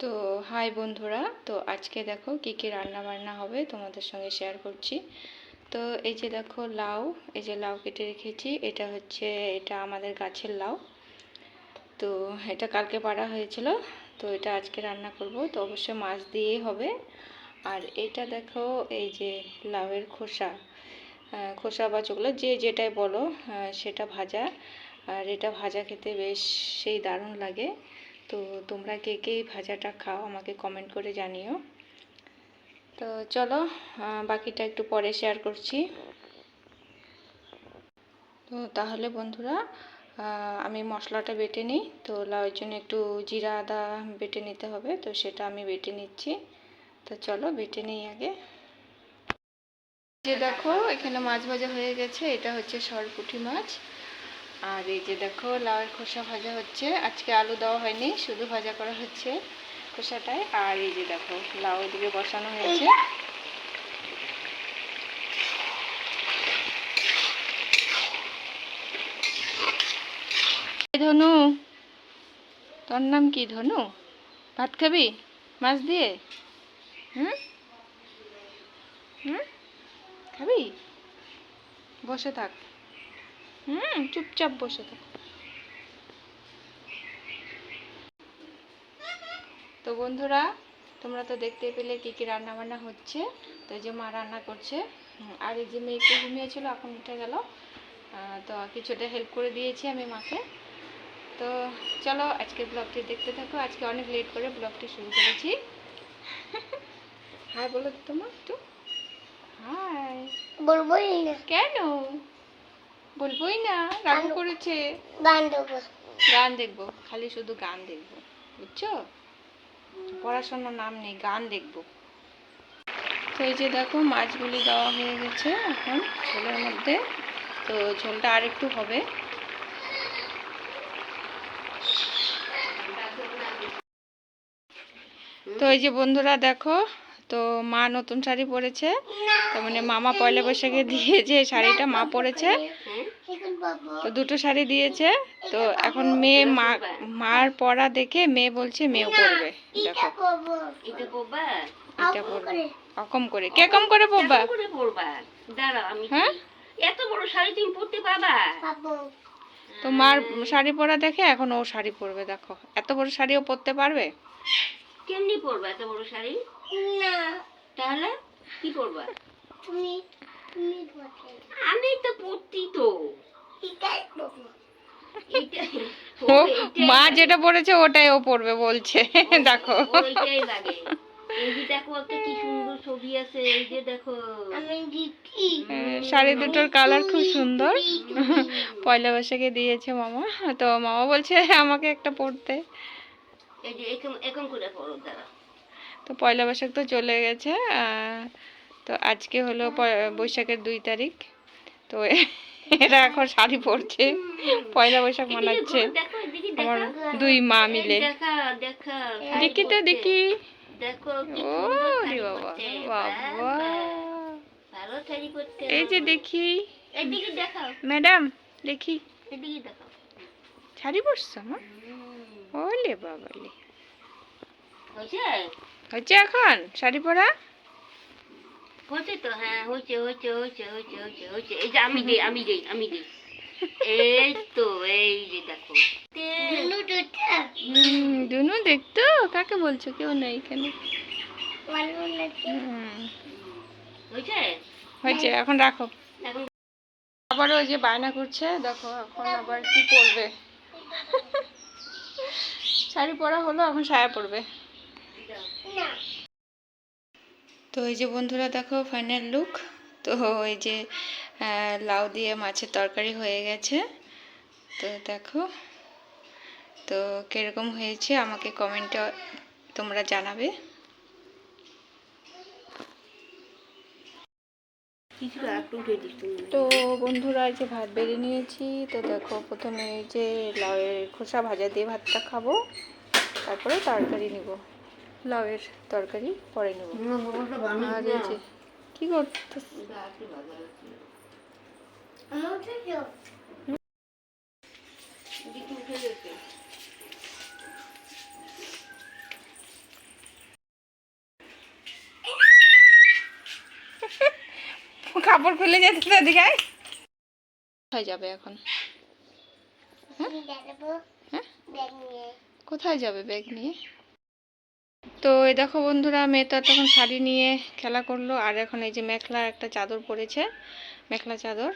তো হাই বন্ধুরা, তো আজকে দেখো কি কি রান্না বান্না হবে তোমাদের সঙ্গে শেয়ার করছি। তো এই যে দেখো লাউ, এই যে লাউ কেটে রেখেছি, এটা হচ্ছে, এটা আমাদের গাছের লাউ। তো এটা কালকে পাড়া হয়েছিল, তো এটা আজকে রান্না করব, তো অবশ্যই মাছ দিয়েই হবে। আর এটা দেখো এই যে লাউয়ের খোসা খোসা বা চোখলা যে যেটাই বলো সেটা ভাজা। আর এটা ভাজা খেতে বেশ সেই দারুণ লাগে। তো তোমরা কে কে ভাজাটা খাও আমাকে কমেন্ট করে জানিও। তো চলো বাকিটা একটু পরে শেয়ার করছি। তো তাহলে বন্ধুরা আমি মশলাটা বেটে নিই। তো লাউয়ের জন্য একটু জিরা, আদা বেটে নিতে হবে। তো সেটা আমি বেটে নিচ্ছি। তো চলো, বেটে নিই আগে। যে দেখো, এখানে মাছ ভাজা হয়ে গেছে। এটা হচ্ছে সরপুঁটি মাছ। আর এই যে দেখো, লাউয়ের খোসা ভাজা হচ্ছে। আজকে আলু দেওয়া হয়নি, শুধু ভাজা করা হচ্ছে খোসাটায়। আর এই যে দেখো, লাউ এদিকে বসানো হয়েছে। ধনু, তোর নাম কি ধনু? ভাত খাবি? মাছ দিয়ে? হুম? হুম? খাবি? বসে থাক। হুম চুপচাপ বসে থাক। তো বন্ধুরা তোমরা তো দেখতে পেলে কি কি রান্না বান্না হচ্ছে। তো যে মা রান্না করছে আর এই যে মেয়েকে ঘুমিয়েছিল এখন উঠে গেল। তো কিছুটা হেল্প করে দিয়েছি আমি মাকে। তো চলো আজকে ব্লগটি দেখতে থাকো। আজকে অনেক লেট করে ব্লগটি শুরু করেছি। হাই বলো তো তোমার একটু। হাই বলবোই কেন? বলবোই না রাগ করেছে। গান দেবো। গান দেখব খালি শুধু গান দেখব বুঝছ? পড়াশোনার নাম নেই গান দেখব। তো এই যে দেখো মাছগুলি দেওয়া হয়ে গেছে এখন ঝোলের মধ্যে। তো ঝোলটা আর একটু হবে। তো এই যে বন্ধুরা দেখো তো মা নতুন শাড়ি পরেছে। তো মানে মামা পয়লা বৈশাখে দিয়ে যে শাড়িটা মা পরেছে। বাবু তো দুটো শাড়ি দিয়েছে। তো এখন মেয়ে মা মার পরা দেখে মেয়ে বলছে মেয়েও পরবে দেখো। এটা অকম করে। কে কম করে পরবা পড়বা। আমি হ্যাঁ? এত বড় শাড়ি তুমি পরতে পারবা বাবু তো মার শাড়ি পরা দেখে এখন ও শাড়ি পরবে দেখো। এত বড় শাড়িও পরতে পারবে? কেমনি পরবা এত বড় শাড়ি? না। তাহলে কি পরবা? তুমি তুমি আমি তো পরতি তো। মা যেটা পরেছে ওটাই ও পরবে বলছে। দেখো। ওইটাই লাগে। এই যে দেখো একটা কি সুন্দর ছবি আছে এই যে দেখো। আমি দিচ্ছি হ্যাঁ, শাড়ি দুটোর কালার খুব সুন্দর। পয়লা বৈশাখে দিয়েছে মামা। তো মামা বলছে আমাকে একটা দাঁড়া। তো পয়লা বৈশাখ তো চলে গেছে তো আজকে হলো বৈশাখের দুই তারিখ। তো এরা এখন শাড়ি পরছে পয়লা বৈশাখ মানাচ্ছে। আমার দুই মা মিলে। দেখা তো দেখি। ও রে বাবা বাবা। এই যে দেখি। ম্যাডাম দেখি। শাড়ি পরছো মা? ওলে বাবালে। হয়েছে এখন? শাড়ি পরা? হয়েছে তো হ্যাঁ হচ্ছে হচ্ছে হয়েছে হয়েছে হয়েছে হয়েছে এই যে আমি দেই আমি দেই আমি দেই এই তো এই যে দেখো দুনু দুটা হুম, দুনু দেখতো কাকে বলছো? কেউ নেই এখানে। ভালো লাগে হয়েছে হয়েছে এখন রাখো। আবার ওই যে বায়না করছে দেখো এখন আবার কি পরবে। শাড়ি পরা হলো এখন সায়া পরবে। না। তো এই যে বন্ধুরা দেখো ফাইনাল লুক তো এই যে লাউ দিয়ে মাছের তরকারি হয়ে গেছে। তো দেখো, তো কীরকম হয়েছে আমাকে কমেন্টে তোমরা জানাবে। তো বন্ধুরা যে ভাত বেড়ে নিয়েছি। তো দেখো, প্রথমে যে লাউয়ের খোসা ভাজা দিয়ে ভাতটা খাব। তারপরে তরকারি নিব। লাউয়ের তরকারি পরে নেব। আর এই যে কি করতে কাপড় খুলে যেতে কোথায় যাবে এখন? হ্যাঁ? হ্যাঁ? কোথায় যাবে ব্যাগ নিয়ে? তো এই দেখো বন্ধুরা মেয়ে তো তখন শাড়ি নিয়ে খেলা করল আর এখন এই যে মেখলা একটা চাদর পরেছে মেখলা চাদর।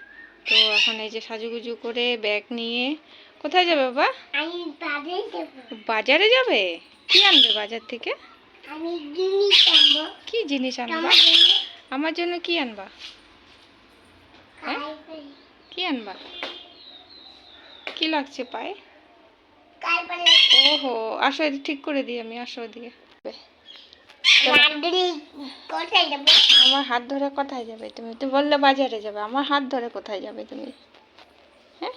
তো এখন এই যে সাজুগুজু করে ব্যাগ নিয়ে কোথায় যাবে বাবা? বাজারে যাবে। কি আনবে বাজার থেকে? কি জিনিস আনবা? আমার জন্য কি আনবা? হ্যাঁ? কি আনবা? কি লাগছে পায়ে? ওহো আসো এদিকে ঠিক করে দিই আমি আসো যাব আমার হাত ধরে কোথায় যাবে তুমি? তুমি বললে বাজারে যাবে আমার হাত ধরে কোথায় যাবে তুমি? হ্যাঁ?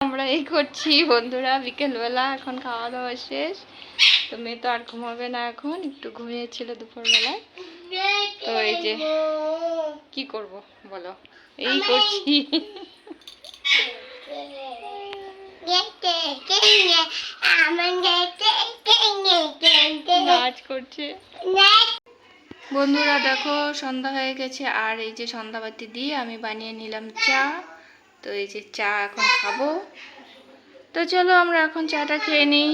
আমরা এই করছি বন্ধুরা বিকেলবেলা এখন খাওয়া দাওয়া শেষ। তো মেয়ে তো আর ঘুমাবে না এখন একটু ঘুমিয়েছিল দুপুরবেলায়। তো এই যে কি করব বলো? এই করছি। নাচ করছে। বন্ধুরা দেখো সন্ধ্যা হয়ে গেছে আর এই যে সন্ধ্যাবাতি দিয়ে আমি বানিয়ে নিলাম চা। তো এই যে চা এখন খাব। তো চলো আমরা এখন চাটা খেয়ে নিই।